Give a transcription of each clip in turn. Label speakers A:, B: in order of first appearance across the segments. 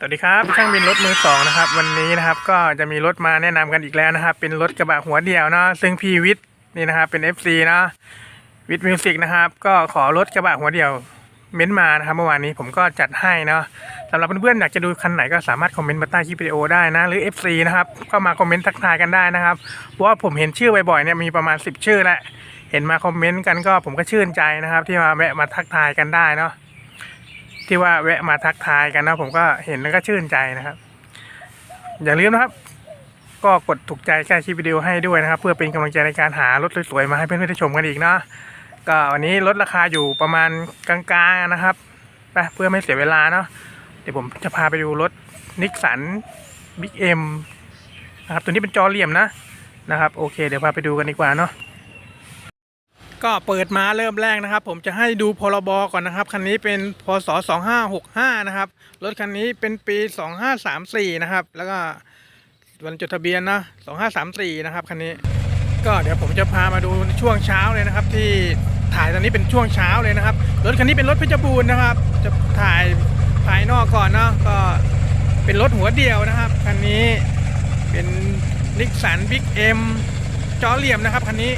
A: สวัสดีครับช่างบินรถมือสองนะครับวันนี้นะครับก็จะมีรถมาแนะนำกันอีกแล้วนะครับ เป็นรถกระบะหัวเดี่ยวเนาะซึ่งพี่วิทย์นี่นะครับเป็น FC เนาะวิทย์มิวสิกนะครับก็ขอรถกระบะหัวเดี่ยวเม้นต์มานะครับเมื่อวานนี้ผมก็จัดให้เนาะสำหรับเพื่อนๆอยากจะดูคันไหนก็สามารถคอมเมนต์มาใต้คลิปวิดีโอได้นะ หรือ FC นะครับก็มาคอมเมนต์ทักทายกันได้นะครับเพราะว่าผมเห็นชื่อบ่อยๆเนี่ยมีประมาณ 10 ชื่อแหละเห็นมาคอมเมนต์กันก็ผมก็ชื่นใจนะครับ ที่มาแวะมาทักทายกันได้เนาะ ที่ว่าแวะมาทักทายกันนะ ผมก็เห็นแล้วก็ชื่นใจนะครับ อย่าลืมนะครับ ก็กดถูกใจแค่คลิปวิดีโอให้ด้วยนะครับ เพื่อเป็นกำลังใจในการหารถสวยๆมาให้เพื่อนๆได้ชมกันอีกเนาะก็วันนี้ลดราคาอยู่ประมาณกลางๆนะครับไปเพื่อไม่เสียเวลาเนาะเดี๋ยวผมจะพาไปดูรถนิกสันบิ๊กเอ็มนะครับตัวนี้เป็นจอเหลี่ยมนะนะครับ โอเค เดี๋ยวพาไปดูกันดีกว่าเนาะ ก็เปิดมาเริ่มแรกนะครับ ผมจะให้ดูพรบก่อนนะครับ คันนี้เป็นพศ2565 นะครับ รถคันนี้เป็นปี 2534 นะครับ แล้วก็วันจดทะเบียนนะ2534 นะครับคันนี้ ก็เดี๋ยวผมจะพามาดูช่วงเช้าเลยนะครับ ที่ถ่ายตอนนี้เป็นช่วงเช้าเลยนะครับ รถคันนี้เป็นรถเพชรบูรณ์นะครับ จะถ่ายภายนอกก่อนเนาะก็เป็นรถหัวเดียวนะครับคันนี้เป็นนิสสันบิ๊กเอ็มจอเหลี่ยมนะครับคันนี้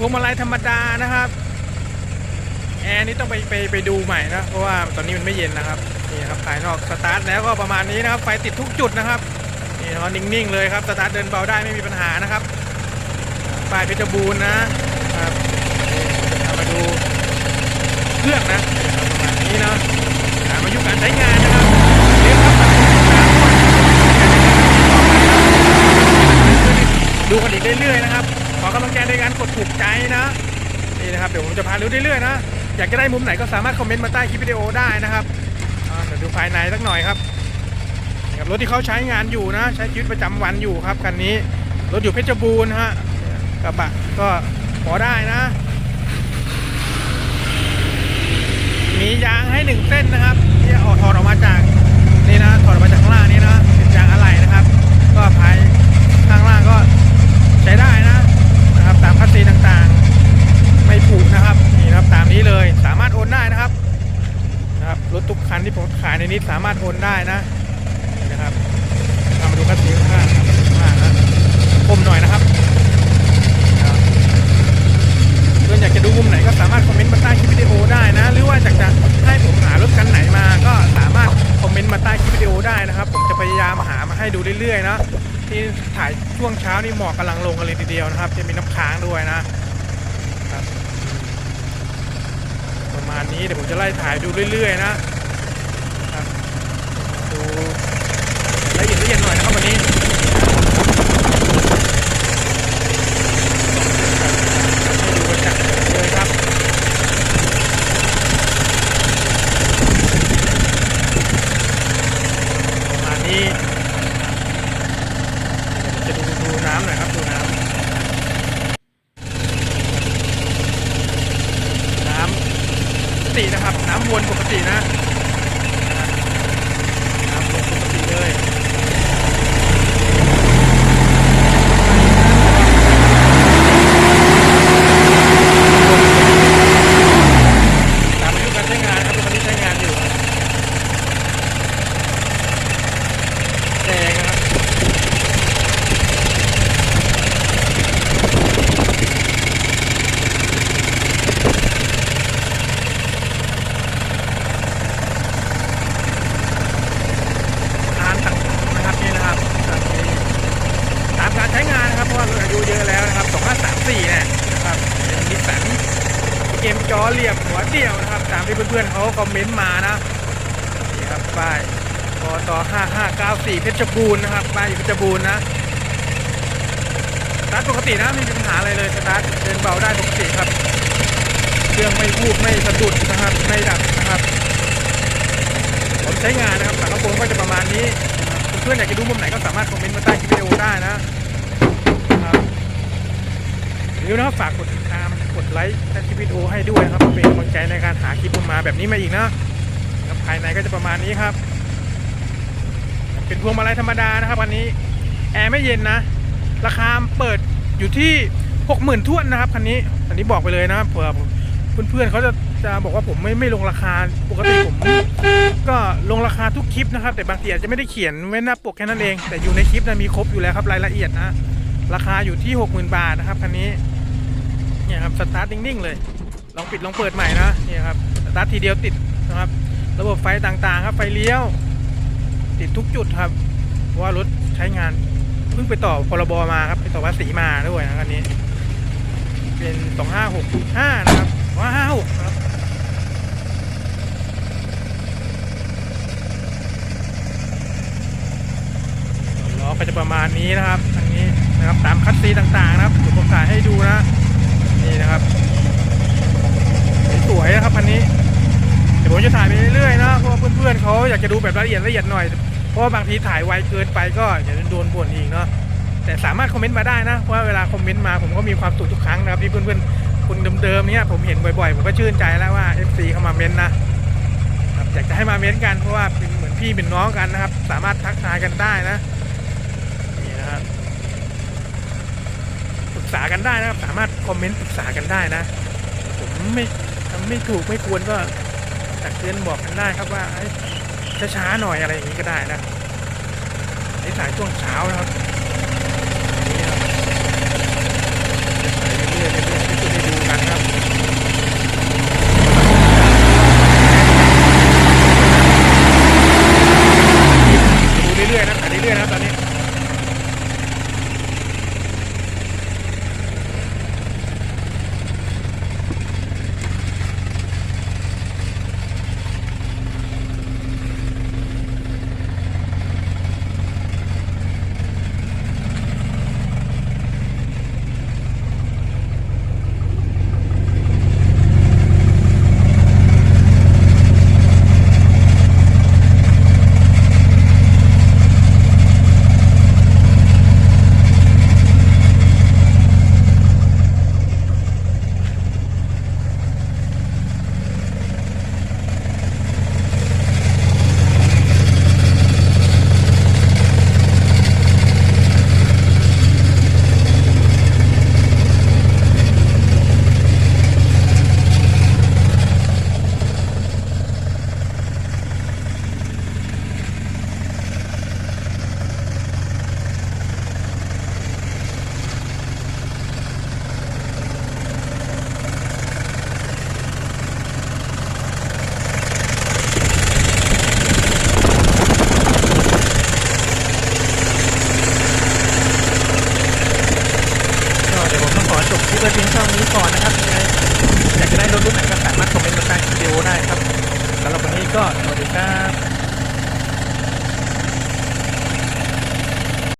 A: วงมาลัยธรรมดานะครับ แอร์นี่ต้องไปไปไปดูใหม่นะ เพราะว่าตอนนี้มันไม่เย็นนะครับ นี่นะครับภายนอกสตาร์ทแล้วก็ประมาณนี้นะครับ ไฟติดทุกจุดนะครับ นี่นอนนิ่งๆเลยครับ สตาร์ทเดินเบาได้ไม่มีปัญหานะครับป้ายเพชรบูรณ์นะครับมาดูเครื่องนะประมาณนี้เนาะตามอายุการใช้งานนะครับเรียกครับดูกันอีกเรื่อยๆนะครับ ถูกใจนะนี่นะครับเดี๋ยวผมจะพาดูเรื่อยๆนะอยากจะได้มุมไหนก็สามารถคอมเมนต์มาใต้คลิปวิดีโอได้นะครับเดี๋ยวดูภายในสักหน่อยครับครับรถที่เขาใช้งานอยู่นะ ใช้ชีวิตประจำวันอยู่ครับคันนี้รถอยู่เพชรบูรณ์ฮะกระบะก็พอได้นะ มียางให้หนึ่งเส้นนะครับที่ออกถอดออกมาจากนี่นะถอด นนี้สามารถโอนได้นะนะครับเอามาดูคัสซีข้างข้างนะคมหน่อยนะครับเพื่อนอยากจะดูมุมไหนก็สามารถคอมเมนต์มาใต้คลิปวิดีโอได้นะ หรือว่าอยากจะให้ผมหารถคันไหนมาก็สามารถคอมเมนต์มาใต้คลิปวิดีโอได้นะครับ ผมจะพยายามหามาให้ดูเรื่อยๆนะที่ถ่ายช่วงเช้านี่หมอกกำลังลงกันเลยทีเดียวนะครับ จะมีน้ำค้างด้วยนะประมาณนี้เดี๋ยวผมจะไล่ถ่ายดูเรื่อยๆนะ ละเอียดละเอียดหน่อยนะครับวันนี้ให้ดูกันจัดเลยครับประมาณนี้จะดูดูน้ำหน่อยครับดูน้ำน้ำปกตินะครับ น้ำวนปกตินะน้ำวนปกติเลยตามอายุการใช้งานครับตัวนี้ใช้งานอยู่แดงนะครับ อ่านต่างๆนะครับนี่นะครับตามนี้ตามการใช้งานนะครับเพราะว่ารุ่นอายุเยอะแล้วนะครับ 2534เนี่นะครับเป็นนิสสันเกมจอเหลี่ยมหัวเดี่ยวนะครับ ตามที่เพื่อนๆเขาคอมเมนต์มานะนี่ครับป้ายปต5594 เพชรบูรณ์นะครับป้ายอยู่เพชรบูรณ์นะสตาร์ทปกตินะไม่มีปัญหาอะไรเลยสตาร์ทเดินเบาได้ปกติครับเครื่องไม่วูบไม่สะดุดนะครับไม่ดับนะครับผมใช้งานนะครับฝากระโปรงก็จะประมาณนี้เพื่อนๆอยากจะดูมุมไหนก็สามารถคอมเมนต์มาใต้คลิปวิดีโอได้นะ หรือนะครับฝากกดติดตามกดไลค์ใต้คลิปวิดีโอให้ด้วยครับเป็นกำลังใจในการหาคลิปมาแบบนี้มาอีกนะครับภายในก็จะประมาณนี้ครับ เป็นพวงมาลัยธรรมดานะครับอันนี้แอร์ไม่เย็นนะ ราคาเปิดอยู่ที่หกหมื่นทวนนะครับคันนี้อันนี้บอกไปเลยนะเผื่อเพื่อนๆเขาจะจะบอกว่าผมไม่ไม่ลงราคาปกติผม ก็ลงราคาทุกคลิปนะครับ แต่บางทีอาจจะไม่ได้เขียนไว้หน้าปกแค่นั้นเอง แต่อยู่ในคลิปนะมีครบอยู่แล้วครับรายละเอียดนะราคาอยู่ที่ 60,000 บาทนะครับคันนี้ เนี่ยครับสตาร์ทนิ่งๆเลย ลองปิดลองเปิดใหม่นะเนี่ยครับสตาร์ททีเดียวติดนะครับ ระบบไฟต่างๆครับไฟเลี้ยว ติดทุกจุดครับเพราะว่ารถใช้งานเพิ่งไปต่อพรบมาครับไปต่อภาษีมาด้วยนะคันนี้ เป็น2565นะครับ2556นะครับล้อก็จะประมาณนี้นะครับอันนี้นะครับตามคัดซีต่างๆนะครับเดี๋ยวผมถ่ายให้ดูนะ นี่นะครับสวยนะครับคันนี้เดี๋ยวผมจะถ่ายไปเรื่อยๆนะเพราะว่าเพื่อนๆเขาอยากจะดูแบบละเอียดละเอียดหน่อย เพราะว่าบางทีถ่ายไวเกินไปก็เดี๋ยวจะโดนบ่นอีกเนาะแต่สามารถคอมเมนต์มาได้นะเพราะว่าเวลาคอมเมนต์มาผมก็มีความสุขทุกครั้งนะครับที่เพื่อนๆคนเดิมๆเนี่ยผมเห็นบ่อยๆ ผมก็ชื่นใจแล้วว่า FC เข้ามาเม้นต์นะอยากจะให้มาเม้นต์กันเพราะว่าเป็นเหมือนพี่เป็นน้องกันนะครับ สามารถทักทายกันได้นะ นี่นะครับปรึก ษากันได้นะครับ สามารถคอมเมนต์ปรึกษากันได้นะ ผมไม่ทำไม่ถูกไม่ควรก็ตักเตือนบอกกันได้ครับว่าช้าช้าๆหน่อยอะไรอย่างนี้ก็ได้นะในสายช่วงเช้านะครับ ครับ